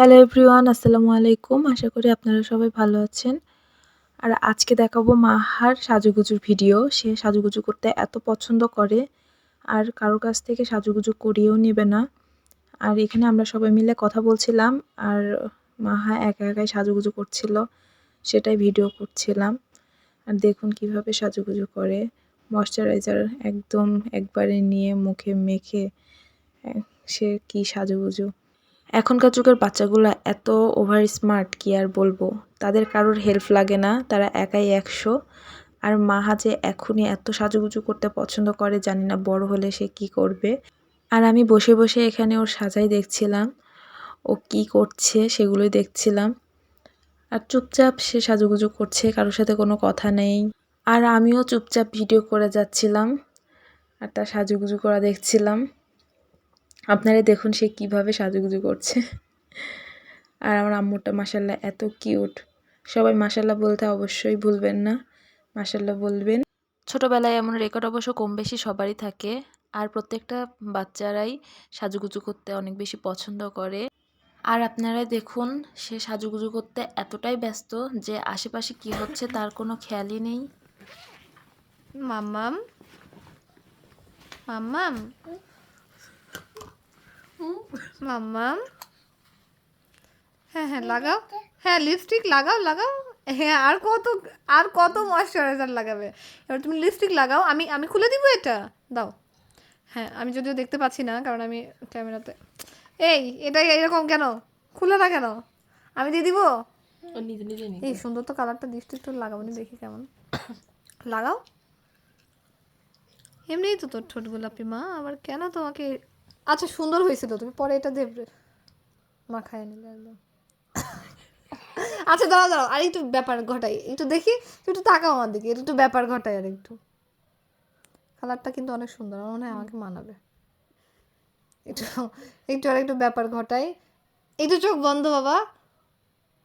Hello everyone আসসালামু আলাইকুম। আশা করি আপনারা সবাই ভালো আছেন। আর আজকে দেখাবো মাহার সাজুগুজুর ভিডিও। সে সাজুগুজু করতে এত পছন্দ করে, আর কারোর কাছ থেকে সাজুগুজু করিয়েও নেবে না। আর এখানে আমরা সবাই মিলে কথা বলছিলাম, আর মাহা একা একাই সাজুগুজু করছিল, সেটাই ভিডিও করছিলাম। আর দেখুন কীভাবে সাজুগুজু করে। ময়শ্চারাইজার একদম একবারে নিয়ে মুখে মেখে সে কি সাজুগুজু। এখনকার যুগের বাচ্চাগুলো এত ওভার স্মার্ট কি আর বলব? তাদের কারোর হেল্প লাগে না, তারা একাই একশো। আর মাহা যে এখনই এত সাজুগুজু করতে পছন্দ করে, জানি না বড় হলে সে কি করবে। আর আমি বসে বসে এখানে ওর সাজাই দেখছিলাম। ও কি করছে সেগুলোই দেখছিলাম। আর চুপচাপ সে সাজুগুজু করছে, কারোর সাথে কোনো কথা নেই। আর আমিও চুপচাপ ভিডিও করে যাচ্ছিলাম। আর তার সাজুগুজু করা দেখছিলাম। আপনারা দেখুন সে কীভাবে সাজুগুজু করছে। আর আমার আম্মুরটা মাসাল্লাহ এত কিউট। সবাই মাসাল্লাহ বলতে অবশ্যই ভুলবেন না। মাসাল্লাহ বলবেন। ছোটোবেলায় এমন রেকর্ড অবশ্য কম বেশি সবারই থাকে। আর প্রত্যেকটা বাচ্চারাই সাজুগুজু করতে অনেক বেশি পছন্দ করে। আর আপনারা দেখুন, সে সাজুগুজু করতে এতটাই ব্যস্ত যে আশেপাশে কি হচ্ছে তার কোনো খেয়ালই নেই। মাম্মাম। মাম্মাম। মাম্মাম। হ্যাঁ হ্যাঁ লাগাও। হ্যাঁ লিপস্টিক লাগাও লাগাও। হ্যাঁ আর কত আর কত ময়শ্চারাইজার লাগাবে? এবার তুমি লিপস্টিক লাগাও। আমি আমি খুলে দিব এটা? দাও। হ্যাঁ আমি যদিও দেখতে পাচ্ছি না কারণ আমি ক্যামেরাতে এই এটা এরকম কেন? খুলে না কেন? আমি দিয়ে দিব? এই সুন্দর তো কালারটা দৃষ্টি একটু লাগাবো নি দেখি কেমন। লাগাও। এমনিই তো তোর ঠোঁট গোলাপি মা। আবার কেন তোমাকে আচ্ছা সুন্দর হয়েছিল। তুমি পরে এটা দেবে মাখায় নিলে একদম। আচ্ছা দাঁড়াও দাঁড়াও আর একটু ব্যাপার ঘটাই। একটু দেখি একটু তাকাও আমার দিকে একটু ব্যাপার ঘটাই আর একটু কালারটা কিন্তু অনেক সুন্দর আমার মনে হয় আমাকে মানাবে। একটু একটু আর একটু ব্যাপার ঘটাই। একটু চোখ বন্ধ বাবা।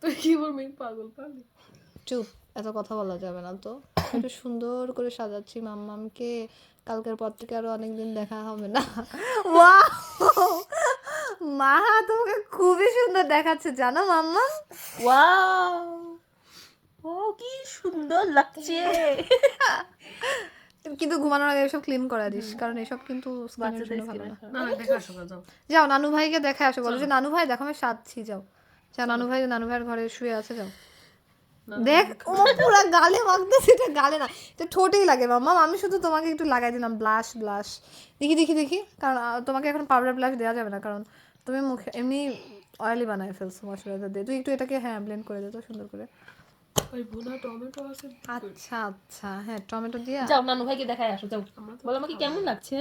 তুই কি বলবি? পাগল পাগল। চুপ এত কথা বলা যাবে না তো। একটু সুন্দর করে সাজাচ্ছি মাম্মামকে। কালকের পর থেকে আরও অনেকদিন দেখা হবে না। ওয়াও! মাহা তোমাকে খুবই সুন্দর দেখাচ্ছে জানো মাম্মা? ওয়াও! ও কি সুন্দর লাগছে। কিন্তু ঘুমানোর আগে এসব ক্লিন করা দিস কারণ এসব কিন্তু যাও। যাও নানু ভাইকে দেখা আসো বলো যে নানু ভাই দেখো আমি সাজছি যাও। যা নানু ভাই নানু ভাইয়ের ঘরে শুয়ে আছে যাও। দেখ ও পুরো গালে মাখতে সেটা গালে না। এটা ঠোঁটেই লাগে মাম্মা আমি শুধু তোমাকে একটু লাগাই দিলাম ব্লাশ ব্লাশ দেখি দেখি দেখি। কারণ তোমাকে এখন পাউডার ব্লাশ দেওয়া যাবে না কারণ তুমি মুখে এমনি অয়েলি বানায় ফেলছো মশলাটা দিয়ে। তুই একটু এটাকে হ্যাঁ ব্লেন্ড করে দে তো সুন্দর করে। ওই ভুনা টমেটো আছে আচ্ছা আচ্ছা। হ্যাঁ টমেটো দিয়ে। যাও নানু ভাইকে দেখাই আসো যাও। বলো আমাকে কেমন লাগছে?